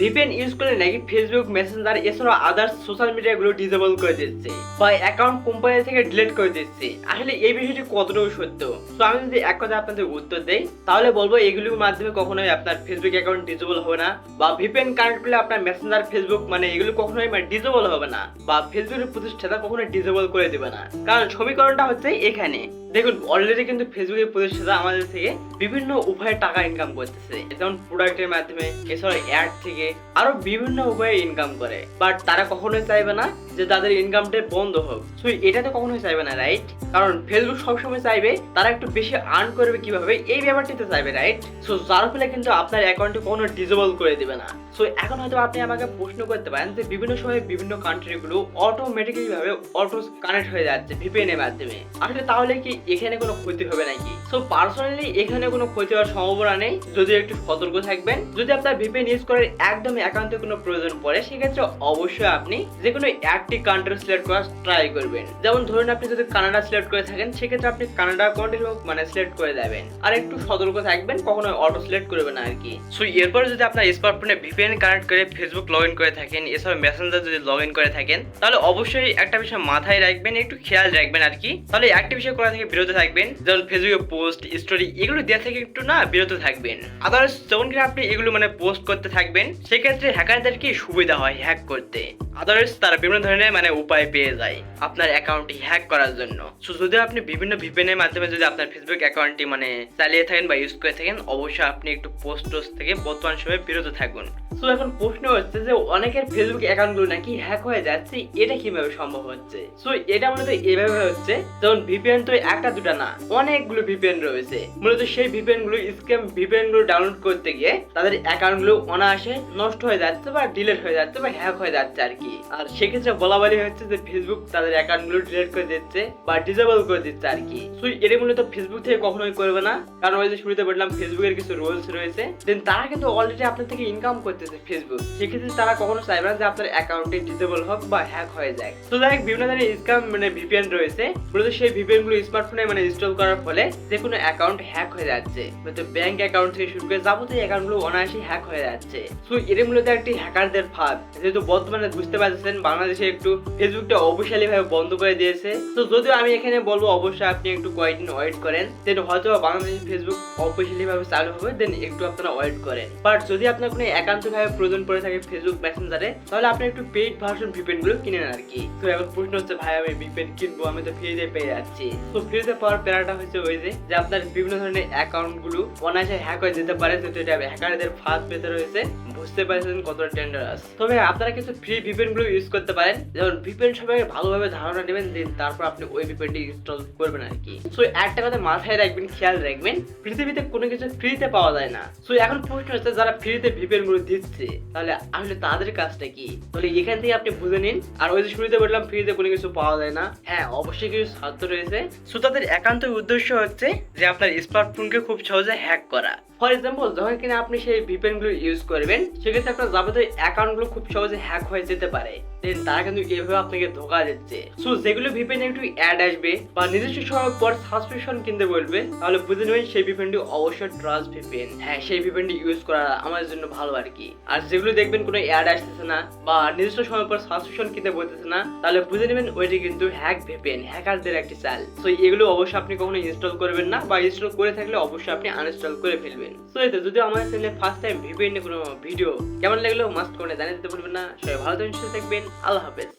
VPN use করে নাকি Facebook Messenger এছাড়াও আদার্স সোশ্যাল মিডিয়াগুলো ডিসেবল করে দিচ্ছে বা অ্যাকাউন্ট কোম্পানি থেকে ডিলিট করে দিচ্ছে। আসলে এই বিষয়টি কতটুকু সত্য? তো আমি যদি এক কথা আপনাদের উত্তর দেই, তাহলে বলব এগুলির মাধ্যমে কখনোই আপনার ফেসবুক অ্যাকাউন্ট ডিসেবল হবে না বা ভিপিএন কানেক্ট করলে আপনার মেসেঞ্জার ফেসবুক মানে এগুলো কখনোই মানে ডিসেবল হবে না বা ফেসবুকের প্রতিষ্ঠাতা কখনোই ডিসেবল করে দেবে না। কারণ সমীকরণটা হচ্ছে এখানে। দেখুন অলরেডি কিন্তু ফেসবুকের প্রতিষ্ঠাতা আমাদের থেকে বিভিন্ন উপায়ে টাকা ইনকাম করতেছে। যেমন প্রোডাক্টের মাধ্যমে এছাড়া অ্যাড থেকে আরও বিভিন্ন উপায়ে ইনকাম করে। বাট তারা কখনোই চাইবে না যে তাদের ইনকামটা বন্ধ হোক। সো এটা তো কখনোই চাইবে না রাইট কারণ ফেসবুক সবসময় চাইবে তারা একটু বেশি আর্ন করবে কীভাবে, এই ব্যাপারটিতে চাইবে রাইট সো যার ফলে কিন্তু আপনার অ্যাকাউন্টে কখনো ডিজেবল করে দিবে না। সো এখন হয়তো আপনি আমাকে প্রশ্ন করতে পারেন যে বিভিন্ন সময় বিভিন্ন কান্ট্রিগুলো অটোমেটিক্যালি ভাবে অটো কানেক্ট হয়ে যাচ্ছে ভিপিএন এর মাধ্যমে। আসলে তাহলে কি এখানে কোনো ক্ষতি হবে নাকি? সো পার্সোনালি এখানে কোনো ক্ষতি হওয়ার সম্ভাবনা নেই। যদি একটু সতর্ক থাকবেন, যদি আপনার ভিপিএন ইউজ করার একদম একান্ত কোনো প্রয়োজন পড়ে, সেক্ষেত্রে অবশ্যই আপনি যে কোনো একটি কান্ট্রি সিলেক্ট করার ট্রাই করবেন। যেমন ধরুন, আপনি যদি কানাডা সিলেক্ট করে থাকেন, সেক্ষেত্রে আপনি কানাডা কন্টিনিউ মানে সিলেক্ট করে দেবেন। আর একটু সতর্ক থাকবেন কখনো অটো সিলেক্ট করবেন না আর কি সো এরপরে যদি আপনার স্মার্টফোনে ভিপিএন কানেক্ট করে ফেসবুক লগ ইন করে থাকেন এছাড়া মেসেঞ্জার যদি লগ ইন করে থাকেন, তাহলে অবশ্যই একটা বিষয় মাথায় রাখবেন, একটু খেয়াল রাখবেন আর কি তাহলে একটা বিষয় করা থেকে বিরত থাকবেন, যেমন ফেসবুকে পোস্ট স্টোরি এগুলো দেওয়া থেকে একটু না বিরত থাকবেন। আদার্স যখন কিনা আপনি এগুলো মানে পোস্ট করতে থাকবেন, সেক্ষেত্রে হ্যাকারদের কি সুবিধা হয় হ্যাক করতে। আদার্স তারা বিভিন্ন ধরনের মানে উপায় পেয়ে যায় আপনার অ্যাকাউন্টটি হ্যাক করার জন্য। সো যদি আপনি বিভিন্ন ভিপিএনের মাধ্যমে যদি আপনার ফেসবুক অ্যাকাউন্টটি মানে চালিয়ে থাকেন বা ইউজ করে থাকেন, অবশ্যই আপনি একটু পোস্ট টোস্ট থেকে বর্তমান সময়ে বিরত থাকুন। সো এখন প্রশ্ন হচ্ছে যে অনেকের ফেসবুক অ্যাকাউন্টগুলো নাকি হ্যাক হয়ে যাচ্ছে, এটা কীভাবে সম্ভব হচ্ছে? সো এটা মূলত এইভাবে হচ্ছে, যেমন ভিপিএন তো একটা দুটা না, অনেকগুলো ভিপিএন রয়েছে। মূলত সেই ভিপিএনগুলো স্ক্যাম ভিপিএনগুলো ডাউনলোড করতে গিয়ে তাদের অ্যাকাউন্টগুলো অনায়াসে নষ্ট হয়ে যাচ্ছে বা ডিলিট হয়ে যাচ্ছে বা হ্যাক হয়ে যাচ্ছে আর কি। আর সেক্ষেত্রে বলা বলি হচ্ছে যে ফেসবুক তাদের অ্যাকাউন্টগুলো ডিলিট করে দিচ্ছে বা করে দিচ্ছে আর কি। সো এটা মূলত ফেসবুক থেকে কখনোই করবে না। কারণ ওই যে শুরুতে বললাম ফেসবুকের কিছু রুলস রয়েছে। দেন তারা কিন্তু অলরেডি আপনার থেকে ইনকাম ফেসবুক সেক্ষেত্রে তারা কখনো চাইবে না যে আপনার অ্যাকাউন্টে ডিসেবল হোক বা হ্যাক হয়ে যায়। তো বিভিন্ন ধরনের মানে ভিপিএন রয়েছে। মূলত সেই ভিপিএনগুলো স্মার্টফোনে মানে ইনস্টল করার ফলে যে কোনো অ্যাকাউন্ট হ্যাক হয়ে যাচ্ছে। ব্যাংক অ্যাকাউন্ট থেকে শুরু করে যাবতীয় অ্যাকাউন্টগুলো অনায়াসে হ্যাক হয়ে যাচ্ছে। এটা মূলত একটি হ্যাকারদের ফাঁদ। যেহেতু বর্তমানে বুঝতে পারছেন বাংলাদেশে একটু ফেসবুকটা অফিসিয়ালি ভাবে বন্ধ করে দিয়েছে। তো যদিও আমি এখানে বলব, অবশ্যই আপনি একটু কয়েকদিন ওয়েট করেন। দেন হয়তো বাংলাদেশে ফেসবুক অফিসিয়ালি ভাবে চালু হবে দেন একটু আপনারা ওয়েট করেন। বাট যদি আপনার কোনো একান্ত প্রয়োজন পড়ে থাকে ফেসবুক মেসেঞ্জারে তাহলে আপনি একটু পেইড ভার্সন ভিপিএনগুলো কিনে নেন আর কি। তো এখন প্রশ্ন হচ্ছে, ভাই, আমি ভিপিএন কিনবো, আমি তো ফ্রিতে পেয়ে যাচ্ছি। তো ফ্রিতে পাওয়ার প্যারাটা হচ্ছে ওই যে যে আপনার বিভিন্ন ধরনের অ্যাকাউন্টগুলো অনায়াসে হ্যাক হয়ে যেতে পারে, যেহেতু এটা হ্যাকারদের ফাঁস পেতে রয়েছে, বুঝতে পারছেন কতটা ডেঞ্জারাস তবে আপনারা কিছু ফ্রি ভিপিএনগুলো ইউজ করতে পারেন, যেমন ভিপিএন সম্পর্কে ভালোভাবে ধারণা নেবেন, দেন তারপর আপনি ওই ভিপিএনটি ইনস্টল করবেন আর কি। সো একটা কথা মাথায় রাখবেন, খেয়াল রাখবেন, পৃথিবীতে কোনো কিছু ফ্রিতে পাওয়া যায় না। সো এখন প্রশ্ন হচ্ছে, যারা ফ্রিতে ভিপিএনগুলো দিচ্ছে তাহলে আসলে তাদের কাজটা কি? তাহলে এখান থেকে আপনি বুঝে নিন। আর ওই যে শুরুতে বললাম ফ্রিতে কোনো কিছু পাওয়া যায় না। হ্যাঁ অবশ্যই কিছু স্বার্থ রয়েছে। শ্রোতাদের তাদের একান্ত উদ্দেশ্য হচ্ছে যে আপনার স্মার্টফোনকে খুব সহজে হ্যাক করা। ফর এক্সাম্পল যখন কিনা আপনি সেই ভিপিএনগুলো ইউজ করবেন, সেক্ষেত্রে আপনার যাবতীয় অ্যাকাউন্টগুলো খুব সহজে হ্যাক হয়ে যেতে পারে। দেন তারা কিন্তু এভাবে আপনাকে ধোকা দিচ্ছে। সো যেগুলো ভিপিএন একটু অ্যাড আসবে বা নিজস্ব সময় পর সাবস্ক্রিপশন কিনতে বলবে, তাহলে বুঝে নেবেন সেই ভিপিএনটি অবশ্যই ট্রাস্ট ভিপিএন হ্যাঁ সেই ভিপিএনটি ইউজ করা আমাদের জন্য ভালো আর কি। আর যেগুলো দেখবেন কোনো অ্যাড আসতেছে না বা নিজস্ব সময় পর সাবস্ক্রিপশন কিনতে বলতেছে না, তাহলে বুঝে নেবেন ওইটি কিন্তু হ্যাক ভিপিএন হ্যাকারদের একটি চাল সো এগুলো অবশ্যই আপনি কখনো ইনস্টল করবেন না বা ইনস্টল করে থাকলে অবশ্যই আপনি আনইনস্টল করে ফেলবেন। সো এতে যদি আমাদের চ্যানেলে ফার্স্ট টাইম ভিপিএন কোনো ভিডিও কেমন লাগল মাস্ট করে জানিয়ে দিতে ভুলবেন না। সবাই ভালো থাকবেন, আল্লাহ হাফেজ।